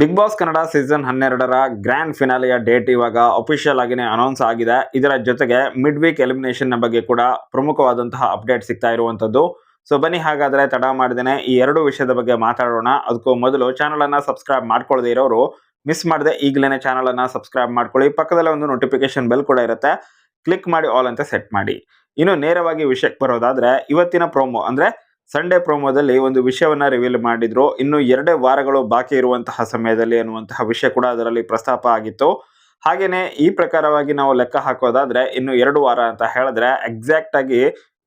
Big boss Kannada season ಹನ್ನೆರಡರ grand ಫಿನಾಲಿಯ date ಇವಾಗ ಅಫಿಷಿಯಲ್ ಆಗಿನೇ ಅನೌನ್ಸ್ ಆಗಿದೆ. ಇದರ ಜೊತೆಗೆ ಮಿಡ್ ವೀಕ್ ಎಲಿಮಿನೇಷನ್ನ ಬಗ್ಗೆ ಕೂಡ ಪ್ರಮುಖವಾದಂತಹ ಅಪ್ಡೇಟ್ ಸಿಗ್ತಾ ಇರುವಂತದ್ದು. ಸೊ ಬನ್ನಿ ಹಾಗಾದ್ರೆ ತಡ ಮಾಡಿದೇನೆ ಈ ಎರಡು ವಿಷಯದ ಬಗ್ಗೆ ಮಾತಾಡೋಣ. ಅದಕ್ಕೂ ಮೊದಲು ಚಾನಲನ್ನು ಸಬ್ಸ್ಕ್ರೈಬ್ ಮಾಡ್ಕೊಳ್ಳದೆ ಇರೋರು ಮಿಸ್ ಮಾಡದೆ ಈಗಲೇ ಚಾನಲನ್ನು ಸಬ್ಸ್ಕ್ರೈಬ್ ಮಾಡ್ಕೊಳ್ಳಿ. ಪಕ್ಕದಲ್ಲೇ ಒಂದು ನೋಟಿಫಿಕೇಶನ್ ಬೆಲ್ ಕೂಡ ಇರುತ್ತೆ. ಕ್ಲಿಕ್ ಮಾಡಿ ಆಲ್ ಅಂತ ಸೆಟ್ ಮಾಡಿ. ಇನ್ನು ನೇರವಾಗಿ ವಿಷಯಕ್ಕೆ ಬರೋದಾದರೆ, ಇವತ್ತಿನ ಪ್ರೋಮೋ ಅಂದ್ರೆ ಸಂಡೇ ಪ್ರೋಮೋದಲ್ಲಿ ಒಂದು ವಿಷಯವನ್ನು ರಿವೀಲ್ ಮಾಡಿದ್ರು. ಇನ್ನು ಎರಡೇ ವಾರಗಳು ಬಾಕಿ ಇರುವಂತಹ ಸಮಯದಲ್ಲಿ ಅನ್ನುವಂತಹ ವಿಷಯ ಕೂಡ ಅದರಲ್ಲಿ ಪ್ರಸ್ತಾಪ ಆಗಿತ್ತು. ಹಾಗೆಯೇ ಈ ಪ್ರಕಾರವಾಗಿ ನಾವು ಲೆಕ್ಕ ಹಾಕೋದಾದ್ರೆ ಇನ್ನು ಎರಡು ವಾರ ಅಂತ ಹೇಳಿದ್ರೆ ಎಕ್ಸಾಕ್ಟ್ ಆಗಿ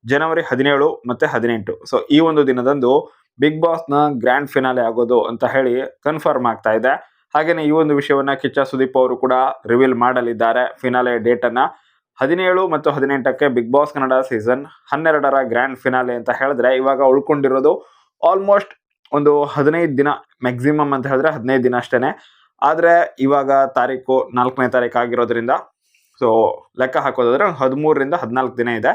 ಜನವರಿ ಹದಿನೇಳು ಮತ್ತೆ ಹದಿನೆಂಟು. ಸೊ ಈ ಒಂದು ದಿನದಂದು ಬಿಗ್ ಬಾಸ್ನ ಗ್ರ್ಯಾಂಡ್ ಫಿನಾಲೆ ಆಗೋದು ಅಂತ ಹೇಳಿ ಕನ್ಫರ್ಮ್ ಆಗ್ತಾ ಇದೆ. ಹಾಗೇನೆ ಈ ಒಂದು ವಿಷಯವನ್ನ ಕಿಚ್ಚ ಸುದೀಪ್ ಅವರು ಕೂಡ ರಿವೀಲ್ ಮಾಡಲಿದ್ದಾರೆ ಫಿನಾಲೆ ಡೇಟ್ ಅನ್ನ. ಹದಿನೇಳು ಮತ್ತು ಹದಿನೆಂಟಕ್ಕೆ ಬಿಗ್ ಬಾಸ್ ಕನ್ನಡ ಸೀಸನ್ ಹನ್ನೆರಡರ ಗ್ರ್ಯಾಂಡ್ ಫಿನಾಲೆ ಅಂತ ಹೇಳಿದ್ರೆ ಇವಾಗ ಉಳ್ಕೊಂಡಿರೋದು ಆಲ್ಮೋಸ್ಟ್ ಒಂದು ಹದಿನೈದು ದಿನ ಮ್ಯಾಕ್ಸಿಮಮ್ ಅಂತ ಹೇಳಿದ್ರೆ ಹದಿನೈದು ದಿನ ಅಷ್ಟೇ ಆದರೆ ಇವಾಗ ತಾರೀಕು ನಾಲ್ಕನೇ ತಾರೀಕು ಆಗಿರೋದ್ರಿಂದ ಸೊ ಲೆಕ್ಕ ಹಾಕೋದಾದ್ರೆ ಒಂದು ಹದಿಮೂರರಿಂದ ಹದಿನಾಲ್ಕು ದಿನ ಇದೆ.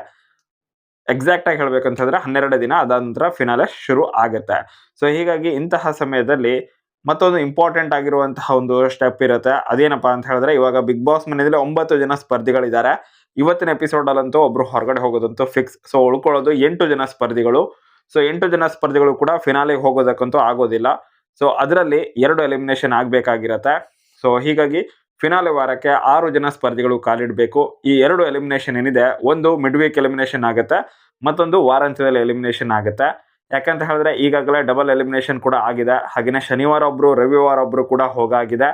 ಎಕ್ಸಾಕ್ಟ್ ಆಗಿ ಹೇಳ್ಬೇಕಂತ ಹೇಳಿದ್ರೆ ಹನ್ನೆರಡು ದಿನ, ಅದಾದ ನಂತರ ಫಿನಾಲೆ ಶುರು ಆಗುತ್ತೆ. ಸೊ ಹೀಗಾಗಿ ಇಂತಹ ಸಮಯದಲ್ಲಿ ಮತ್ತೊಂದು ಇಂಪಾರ್ಟೆಂಟ್ ಆಗಿರುವಂತಹ ಒಂದು ಸ್ಟೆಪ್ ಇರುತ್ತೆ. ಅದೇನಪ್ಪ ಅಂತ ಹೇಳಿದ್ರೆ, ಇವಾಗ ಬಿಗ್ ಬಾಸ್ ಮನೆಯಲ್ಲಿ ಒಂಬತ್ತು ಜನ ಸ್ಪರ್ಧಿಗಳಿದ್ದಾರೆ. ಇವತ್ತಿನ ಎಪಿಸೋಡ್ ಅಲ್ಲಂತೂ ಒಬ್ರು ಹೊರಗಡೆ ಹೋಗೋದಂತೂ ಫಿಕ್ಸ್ ಸೊ ಉಳ್ಕೊಳ್ಳೋದು ಎಂಟು ಜನ ಸ್ಪರ್ಧಿಗಳು. ಸೊ ಎಂಟು ಜನ ಸ್ಪರ್ಧಿಗಳು ಕೂಡ ಫಿನಾಲೆಗೆ ಹೋಗೋದಕ್ಕಂತೂ ಆಗೋದಿಲ್ಲ. ಸೊ ಅದರಲ್ಲಿ ಎರಡು ಎಲಿಮಿನೇಷನ್ ಆಗಬೇಕಾಗಿರತ್ತೆ. ಸೊ ಹೀಗಾಗಿ ಫಿನಾಲೆ ವಾರಕ್ಕೆ ಆರು ಜನ ಸ್ಪರ್ಧಿಗಳು ಕಾಲಿಡಬೇಕು. ಈ ಎರಡು ಎಲಿಮಿನೇಷನ್ ಏನಿದೆ, ಒಂದು ಮಿಡ್ ವೀಕ್ ಎಲಿಮಿನೇಷನ್ ಆಗುತ್ತೆ, ಮತ್ತೊಂದು ವಾರಾಂತ್ಯದಲ್ಲಿ ಎಲಿಮಿನೇಷನ್ ಆಗುತ್ತೆ. ಯಾಕಂತ ಹೇಳಿದ್ರೆ ಈಗಾಗಲೇ ಡಬಲ್ ಎಲಿಮಿನೇಷನ್ ಕೂಡ ಆಗಿದೆ. ಹಾಗೆಯೇ ಶನಿವಾರ ಒಬ್ರು, ರವಿವಾರ ಒಬ್ರು ಕೂಡ ಹೋಗಾಗಿದೆ.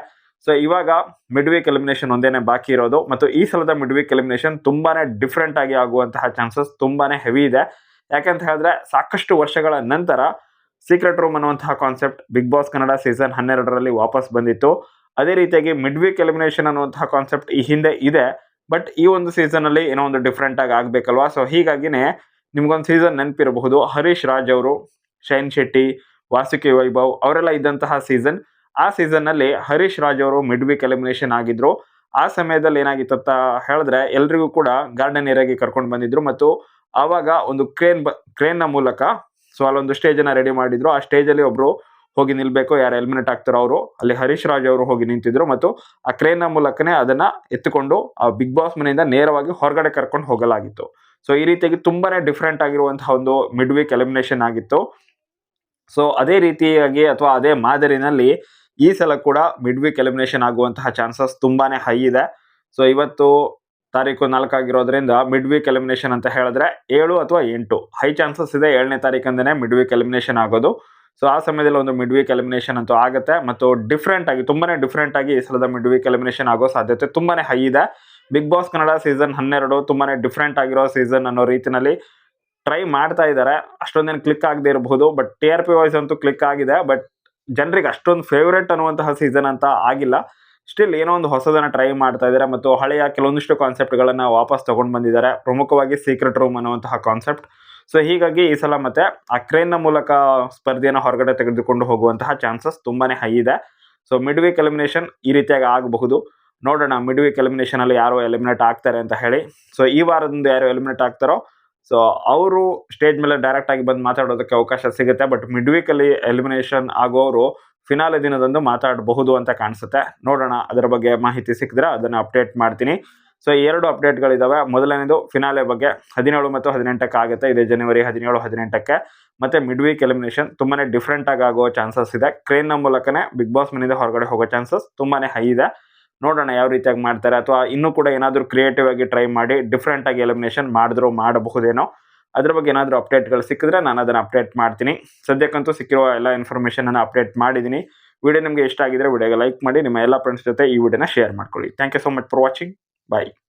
ಸೊ ಇವಾಗ ಮಿಡ್ ವೀಕ್ ಎಲಿಮಿನೇಷನ್ ಒಂದೇನೆ ಬಾಕಿ ಇರೋದು. ಮತ್ತು ಈ ಸಲದ ಮಿಡ್ ವೀಕ್ ಎಲಿಮಿನೇಷನ್ ತುಂಬಾನೇ ಡಿಫ್ರೆಂಟ್ ಆಗಿ ಆಗುವಂತಹ ಚಾನ್ಸಸ್ ತುಂಬಾನೇ ಹೆವಿ ಇದೆ. ಯಾಕಂತ ಹೇಳಿದ್ರೆ ಸಾಕಷ್ಟು ವರ್ಷಗಳ ನಂತರ ಸೀಕ್ರೆಟ್ ರೂಮ್ ಅನ್ನುವಂತಹ concept big boss Kannada season ಹನ್ನೆರಡರಲ್ಲಿ ವಾಪಸ್ ಬಂದಿತ್ತು. ಅದೇ ರೀತಿಯಾಗಿ ಮಿಡ್ ವೀಕ್ ಎಲಿಮಿನೇಷನ್ ಅನ್ನುವಂತಹ ಕಾನ್ಸೆಪ್ಟ್ ಈ ಹಿಂದೆ ಇದೆ. ಬಟ್ ಈ ಒಂದು ಸೀಸನ್ ಅಲ್ಲಿ ಏನೋ ಒಂದು ಡಿಫ್ರೆಂಟ್ ಆಗಿ ಆಗ್ಬೇಕಲ್ವಾ? ಸೊ ಹೀಗಾಗಿನೇ ನಿಮ್ಗೊಂದು ಸೀಸನ್ ನೆನಪಿರಬಹುದು. ಹರೀಶ್ ರಾಜ್ ಅವರು, ಶೈನ್ ಶೆಟ್ಟಿ, ವಾಸುಕಿ ವೈಭವ್, ಅವರೆಲ್ಲ ಇದ್ದಂತಹ ಸೀಸನ್ ಆ ಸೀಸನ್ನಲ್ಲಿ ಹರೀಶ್ ರಾಜ್ ಅವರು ಮಿಡ್ ವೀಕ್ ಎಲಿಮಿನೇಷನ್ ಆಗಿದ್ರು. ಆ ಸಮಯದಲ್ಲಿ ಏನಾಗಿತ್ತು ಅಂತ ಹೇಳಿದ್ರೆ ಎಲ್ರಿಗೂ ಕೂಡ ಗಾರ್ಡನ್ ಏರಿಯಾಗೆ ಕರ್ಕೊಂಡು ಬಂದಿದ್ರು ಮತ್ತು ಆವಾಗ ಒಂದು ಕ್ರೇನ್ ಬ ಕ್ರೇನ್ನ ಮೂಲಕ ಸೊ ಅಲ್ಲೊಂದು ಸ್ಟೇಜ್ ಅನ್ನ ರೆಡಿ ಮಾಡಿದ್ರು. ಆ ಸ್ಟೇಜ್ ಅಲ್ಲಿ ಒಬ್ರು ಹೋಗಿ ನಿಲ್ಬೇಕು, ಯಾರು ಎಲಿಮಿನೇಟ್ ಆಗ್ತಾರೋ ಅವರು. ಅಲ್ಲಿ ಹರೀಶ್ ರಾಜ್ ಅವರು ಹೋಗಿ ನಿಂತಿದ್ರು ಮತ್ತು ಆ ಕ್ರೇನ್ನ ಮೂಲಕನೇ ಅದನ್ನ ಎತ್ತುಕೊಂಡು ಆ ಬಿಗ್ ಬಾಸ್ ಮನೆಯಿಂದ ನೇರವಾಗಿ ಹೊರಗಡೆ ಕರ್ಕೊಂಡು ಹೋಗಲಾಗಿತ್ತು. ಸೊ ಈ ರೀತಿಯಾಗಿ ತುಂಬಾನೇ ಡಿಫ್ರೆಂಟ್ ಆಗಿರುವಂತಹ ಒಂದು ಮಿಡ್ ವೀಕ್ ಎಲಿಮಿನೇಷನ್ ಆಗಿತ್ತು. ಸೊ ಅದೇ ರೀತಿಯಾಗಿ ಅಥವಾ ಅದೇ ಮಾದರಿನಲ್ಲಿ ಈ ಸಲ ಕೂಡ ಮಿಡ್ ವೀಕ್ ಎಲಿಮಿನೇಷನ್ ಆಗುವಂತಹ ಚಾನ್ಸಸ್ ತುಂಬಾನೇ ಹೈ ಇದೆ. ಸೊ ಇವತ್ತು ತಾರೀಕು ನಾಲ್ಕಾಗಿರೋದ್ರಿಂದ ಮಿಡ್ ವೀಕ್ ಎಲಿಮಿನೇಷನ್ ಅಂತ ಹೇಳಿದ್ರೆ ಏಳು ಅಥವಾ ಎಂಟು. ಹೈ ಚಾನ್ಸಸ್ ಇದೆ ಏಳನೇ ತಾರೀಕಂದೇ ಮಿಡ್ ವೀಕ್ ಎಲಿಮಿನೇಷನ್ ಆಗೋದು. ಸೊ ಆ ಸಮಯದಲ್ಲಿ ಒಂದು ಮಿಡ್ ವೀಕ್ ಎಲಿಮಿನೇಷನ್ ಅಂತೂ ಆಗುತ್ತೆ. ಮತ್ತು ಡಿಫ್ರೆಂಟ್ ಆಗಿ, ತುಂಬಾನೇ ಡಿಫ್ರೆಂಟ್ ಆಗಿ ಈ ಸಲದ ಮಿಡ್ ವೀಕ್ ಎಲಿಮಿನೇಷನ್ ಆಗೋ ಸಾಧ್ಯತೆ ತುಂಬಾನೇ ಹೈ ಇದೆ. ಬಿಗ್ ಬಾಸ್ ಕನ್ನಡ ಸೀಸನ್ ಹನ್ನೆರಡು ತುಂಬಾನೇ ಡಿಫ್ರೆಂಟ್ ಆಗಿರೋ ಸೀಸನ್ ಅನ್ನೋ ರೀತಿನಲ್ಲಿ ಟ್ರೈ ಮಾಡ್ತಾ ಇದ್ದಾರೆ. ಅಷ್ಟೊಂದೇನು ಕ್ಲಿಕ್ ಆಗದೆ ಇರಬಹುದು but T R P voice ಅಂತೂ ಕ್ಲಿಕ್ ಆಗಿದೆ ಬಟ್ ಜನರಿಗೆ ಅಷ್ಟೊಂದು ಫೇವ್ರೇಟ್ ಅನ್ನುವಂತಹ ಸೀಸನ್ ಅಂತ ಆಗಿಲ್ಲ. ಸ್ಟಿಲ್ ಏನೋ ಒಂದು ಹೊಸದನ್ನ ಟ್ರೈ ಮಾಡ್ತಾ ಇದ್ದಾರೆ ಮತ್ತು ಹಳೆಯ ಕೆಲವೊಂದಿಷ್ಟು ಕಾನ್ಸೆಪ್ಟ್ಗಳನ್ನು ವಾಪಸ್ ತಗೊಂಡು ಬಂದಿದ್ದಾರೆ. ಪ್ರಮುಖವಾಗಿ ಸೀಕ್ರೆಟ್ ರೂಮ್ ಅನ್ನುವಂತಹ ಕಾನ್ಸೆಪ್ಟ್ ಸೊ ಹೀಗಾಗಿ ಈ ಸಲ ಮತ್ತೆ ಆ ಕ್ರೇನ್ನ ಮೂಲಕ ಸ್ಪರ್ಧೆಯನ್ನು ಹೊರಗಡೆ ತೆಗೆದುಕೊಂಡು ಹೋಗುವಂತಹ ಚಾನ್ಸಸ್ ತುಂಬಾನೇ ಹೈ ಇದೆ. ಸೊ ಮಿಡ್ ವೀಕ್ ಎಲಿಮಿನೇಷನ್ ಈ ರೀತಿಯಾಗಿ ಆಗಬಹುದು. ನೋಡೋಣ ಮಿಡ್ ವೀಕ್ ಎಲಿಮಿನೇಷನ್ ಅಲ್ಲಿ ಯಾರು ಎಲಿಮಿನೇಟ್ ಆಗ್ತಾರೆ ಅಂತ ಹೇಳಿ. ಸೊ ಈ ವಾರದಿಂದ ಯಾರು ಎಲಿಮಿನೇಟ್ ಆಗ್ತಾರೋ ಸೊ ಅವರು ಸ್ಟೇಜ್ ಮೇಲೆ ಡೈರೆಕ್ಟ್ ಆಗಿ ಬಂದು ಮಾತಾಡೋದಕ್ಕೆ ಅವಕಾಶ ಸಿಗುತ್ತೆ. ಬಟ್ ಮಿಡ್ ವೀಕ್ ಅಲ್ಲಿ ಎಲಿಮಿನೇಷನ್ ಆಗೋರು ಫಿನಾಲೆ ದಿನದಂದು ಮಾತಾಡಬಹುದು ಅಂತ ಕಾಣಿಸುತ್ತೆ. ನೋಡೋಣ, ಅದರ ಬಗ್ಗೆ ಮಾಹಿತಿ ಸಿಕ್ಕಿದ್ರೆ ಅದನ್ನು ಅಪ್ಡೇಟ್ ಮಾಡ್ತೀನಿ. ಸೊ ಎರಡು ಅಪ್ಡೇಟ್ಗಳಿದ್ದಾವೆ ಮೊದಲನೇದು ಫಿನಾಲೆ ಬಗ್ಗೆ. ಹದಿನೇಳು ಮತ್ತು ಹದಿನೆಂಟಕ್ಕೆ ಆಗುತ್ತೆ. ಇದೆ ಜನವರಿ ಹದಿನೇಳು, ಹದಿನೆಂಟಕ್ಕೆ. ಮತ್ತೆ ಮಿಡ್ ವೀಕ್ ಎಲಿಮಿನೇಷನ್ ತುಂಬಾ ಡಿಫ್ರೆಂಟಾಗಿ ಆಗೋ ಚಾನ್ಸಸ್ ಇದೆ. ಕ್ರೇನ್ನ ಮೂಲಕನೇ ಬಿಗ್ ಬಾಸ್ ಮನೆಯಿಂದ ಹೊರಗಡೆ ಹೋಗೋ ಚಾನ್ಸಸ್ ತುಂಬಾ ಹೈ ಇದೆ. ನೋಡೋಣ ಯಾವ ರೀತಿಯಾಗಿ ಮಾಡ್ತಾರೆ ಅಥವಾ ಇನ್ನೂ ಕೂಡ ಏನಾದರೂ ಕ್ರಿಯೇಟಿವ್ ಆಗಿ ಟ್ರೈ ಮಾಡಿ ಡಿಫ್ರೆಂಟ್ ಆಗಿ ಎಲಿಮಿನೇಷನ್ ಮಾಡಿದ್ರು ಮಾಡಬಹುದೇನೋ ಅದ್ರ ಬಗ್ಗೆ ಏನಾದರೂ ಅಪ್ಡೇಟ್ಗಳು ಸಿಕ್ಕಿದ್ರೆ ನಾನು ಅದನ್ನು ಅಪ್ಡೇಟ್ ಮಾಡ್ತೀನಿ. ಸದ್ಯಕ್ಕಂತೂ ಸಿಕ್ಕಿರೋ ಎಲ್ಲ ಇನ್ಫಾರ್ಮೇಷನ್ ಅಪ್ಡೇಟ್ ಮಾಡಿದ್ದೀನಿ. ವಿಡಿಯೋ ನಿಮಗೆ ಇಷ್ಟ ಆಗಿದ್ರೆ ವಿಡಿಯೋಗೆ ಲೈಕ್ ಮಾಡಿ, ನಿಮ್ಮ ಎಲ್ಲ ಫ್ರೆಂಡ್ಸ್ ಜೊತೆ ಈ ವಿಡಿಯೋನ ಶೇರ್ ಮಾಡ್ಕೊಳ್ಳಿ. Thank you so much for watching bye